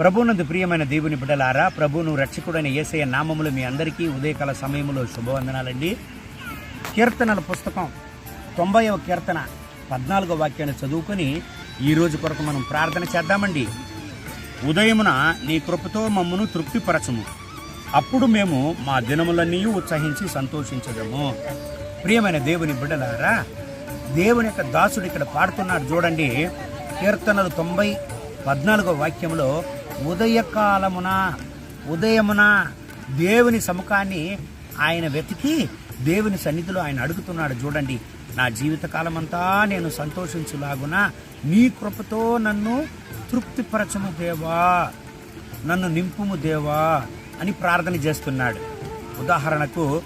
ప్రభునందు ప్రియమైన దేవుని బిడ్డలారా ప్రభును రక్షకుడైన యేసయ్య నామములు మీ అందరికీ ఉదయకాల సమయంలో శుభవందనాలండి. కీర్తనల పుస్తకం తొంభైవ కీర్తన పద్నాలుగో వాక్యాన్ని చదువుకొని ఈరోజు కొరకు మనం ప్రార్థన చేద్దామండి. ఉదయమున నీ కృపతో మమ్మను తృప్తిపరచము. అప్పుడు మేము మా దినములన్నీ ఉత్సహించి సంతోషించడము ప్రియమైన దేవుని బిడ్డలారా దేవుని యొక్క దాసుడు ఇక్కడ పాడుతున్నాడు చూడండి. కీర్తనలు తొంభై పద్నాలుగో వాక్యంలో ఉదయకాలమున ఉదయమున దేవుని సముఖాన్ని ఆయన వెతికి దేవుని సన్నిధిలో ఆయన అడుగుతున్నాడు. చూడండి నా జీవితకాలం అంతా నేను సంతోషించులాగున నీ కృపతో నన్ను తృప్తిపరచము దేవా నన్ను నింపుము దేవా అని ప్రార్థన చేస్తున్నాడు. ఉదాహరణకు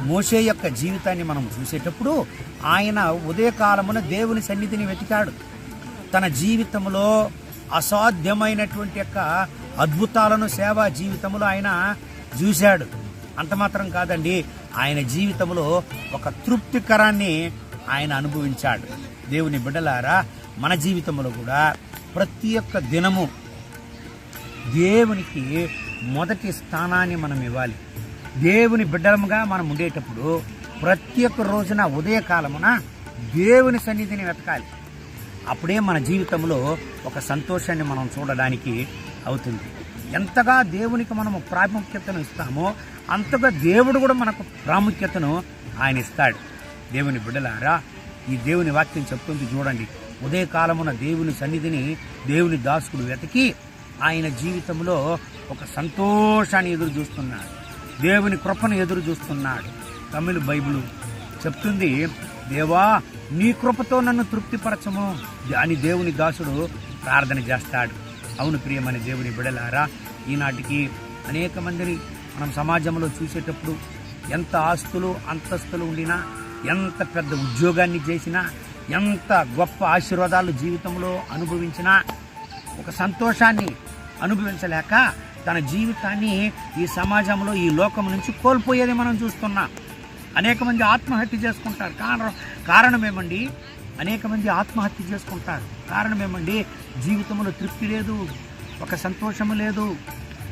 మోషే యొక్క జీవితాన్ని మనం చూసేటప్పుడు ఆయన ఉదయకాలమున దేవుని సన్నిధిని వెతికాడు. తన జీవితంలో అసాధ్యమైనటువంటి యొక్క అద్భుతాలను సేవా జీవితంలో ఆయన చూశాడు. అంత మాత్రం కాదండి ఆయన జీవితంలో ఒక తృప్తికరాన్ని ఆయన అనుభవించాడు. దేవుని బిడ్డలారా మన జీవితంలో కూడా ప్రతి ఒక్క దినము దేవునికి మొదటి స్థానాన్ని మనం ఇవ్వాలి. దేవుని బిడ్డలముగా మనం ఉండేటప్పుడు ప్రతి ఒక్క రోజున ఉదయకాలమున దేవుని సన్నిధిని వెతకాలి. అప్పుడే మన జీవితంలో ఒక సంతోషాన్ని మనం చూడడానికి అవుతుంది. ఎంతగా దేవునికి మనము ప్రాముఖ్యతను ఇస్తామో అంతగా దేవుడు కూడా మనకు ప్రాముఖ్యతను ఆయన ఇస్తాడు. దేవుని బిడ్డలారా ఈ దేవుని వాక్యం చెప్తుంది చూడండి. ఉదయకాలమున దేవుని సన్నిధిని దేవుని దాసుకుడు వెతికి ఆయన జీవితంలో ఒక సంతోషాన్ని ఎదురు చూస్తున్నాడు. దేవుని కృపను ఎదురు చూస్తున్నాడు. తమిళ బైబిల్ చెప్తుంది దేవా నీ కృపతో నన్ను తృప్తిపరచము. అని దేవుని దాసుడు ప్రార్థన చేస్తాడు. అవును ప్రియమైన దేవుని బిడలారా ఈనాటికి అనేక మందిని మనం సమాజంలో చూసేటప్పుడు ఎంత ఆస్తులు అంతస్తులు ఉండినా ఎంత పెద్ద ఉద్యోగాన్ని చేసినా ఎంత గొప్ప ఆశీర్వాదాలు జీవితంలో అనుభవించినా ఒక సంతోషాన్ని అనుభవించలేక తన జీవితాన్ని ఈ సమాజంలో ఈ లోకం నుంచి కోల్పోయేది మనం చూస్తున్నాం. అనేక మంది ఆత్మహత్య చేసుకుంటారు. కారణం కారణం ఏమండి? అనేక మంది ఆత్మహత్య చేసుకుంటారు. కారణం ఏమండి? జీవితంలో తృప్తి లేదు ఒక సంతోషము లేదు.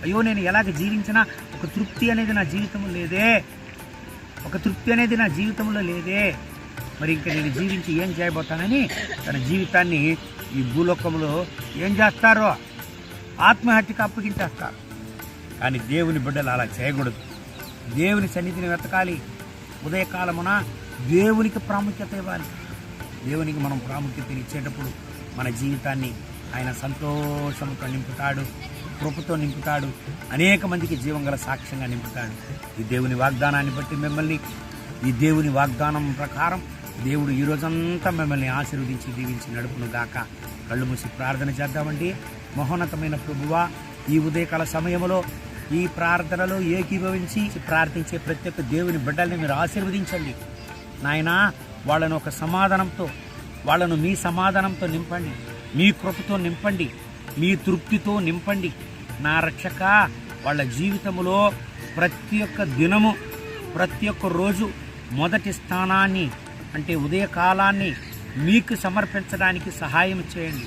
అయ్యో నేను ఎలాగ జీవించినా ఒక తృప్తి అనేది నా జీవితంలో లేదే. ఒక తృప్తి అనేది నా జీవితంలో లేదే. మరి ఇంకా నేను జీవించి ఏం చేయబోతానని తన జీవితాన్ని ఈ భూలోకంలో ఏం చేస్తారో? ఆత్మహత్యకు అప్పగించేస్తారు. కానీ దేవుని బిడ్డలు అలా చేయకూడదు. దేవుని సన్నిధిని వెతకాలి. ఉదయకాలమున దేవునికి ప్రాముఖ్యత ఇవ్వాలి. దేవునికి మనం ప్రాముఖ్యత ఇచ్చేటప్పుడు మన జీవితాన్ని ఆయన సంతోషంతో నింపుతాడు కృపతో నింపుతాడు అనేక మందికి జీవంగల సాక్ష్యంగా నింపుతాడు. ఈ దేవుని వాగ్దానాన్ని బట్టి మిమ్మల్ని ఈ దేవుని వాగ్దానం ప్రకారం దేవుడు ఈ రోజంతా మిమ్మల్ని ఆశీర్వదించి దీవించి నడుపును గాక. కళ్ళు మూసి ప్రార్థన చేద్దామండి. మహోన్నతమైన ప్రభువా ఈ ఉదయకాల సమయంలో ఈ ప్రార్థనలో ఏకీభవించి ప్రార్థించే ప్రతి ఒక్క దేవుని బిడ్డల్ని మీరు ఆశీర్వదించండి. నాయనా వాళ్ళను ఒక సమాధానంతో వాళ్ళను మీ సమాధానంతో నింపండి. మీ కృపతో నింపండి. మీ తృప్తితో నింపండి. నా రక్షక వాళ్ళ జీవితంలో ప్రతి ఒక్క దినము ప్రతి ఒక్క రోజు మొదటి స్థానాన్ని అంటే ఉదయకాలాన్ని మీకు సమర్పించడానికి సహాయం చేయండి.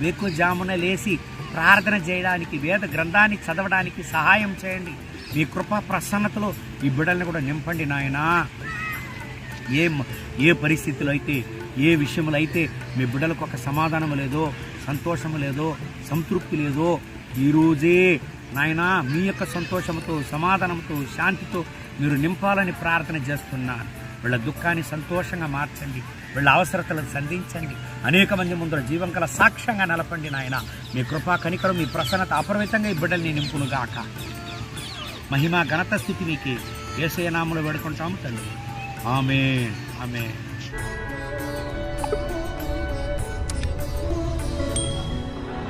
వేకుజామున లేచి ప్రార్థన చేయడానికి వేద గ్రంథాన్ని చదవడానికి సహాయం చేయండి. మీ కృపా ప్రసన్నతలో ఈ బిడ్డల్ని కూడా నింపండి నాయనా. ఏ మ- ఏ పరిస్థితులు అయితే ఏ విషయంలో అయితే మీ బిడ్డలకు ఒక సమాధానం లేదో సంతోషం లేదో సంతృప్తి లేదో ఈరోజే నాయనా మీ యొక్క సంతోషంతో సమాధానంతో శాంతితో మీరు నింపాలని ప్రార్థన చేస్తున్నాను. వీళ్ళ దుఃఖాన్ని సంతోషంగా మార్చండి. వీళ్ళ అవసరతలను సంధించండి. అనేక మంది ముందర జీవంకల సాక్ష్యంగా నిలపండి నాయన. మీ కృపా కనికరం మీ ప్రసన్నత అపరిమితంగా ఈ బిడ్డల్ని నింపునుగాక మహిమ ఘనత స్థితి మీకు. ఏసయ వేడుకుంటాము తండ్రి. ఆమె ఆమె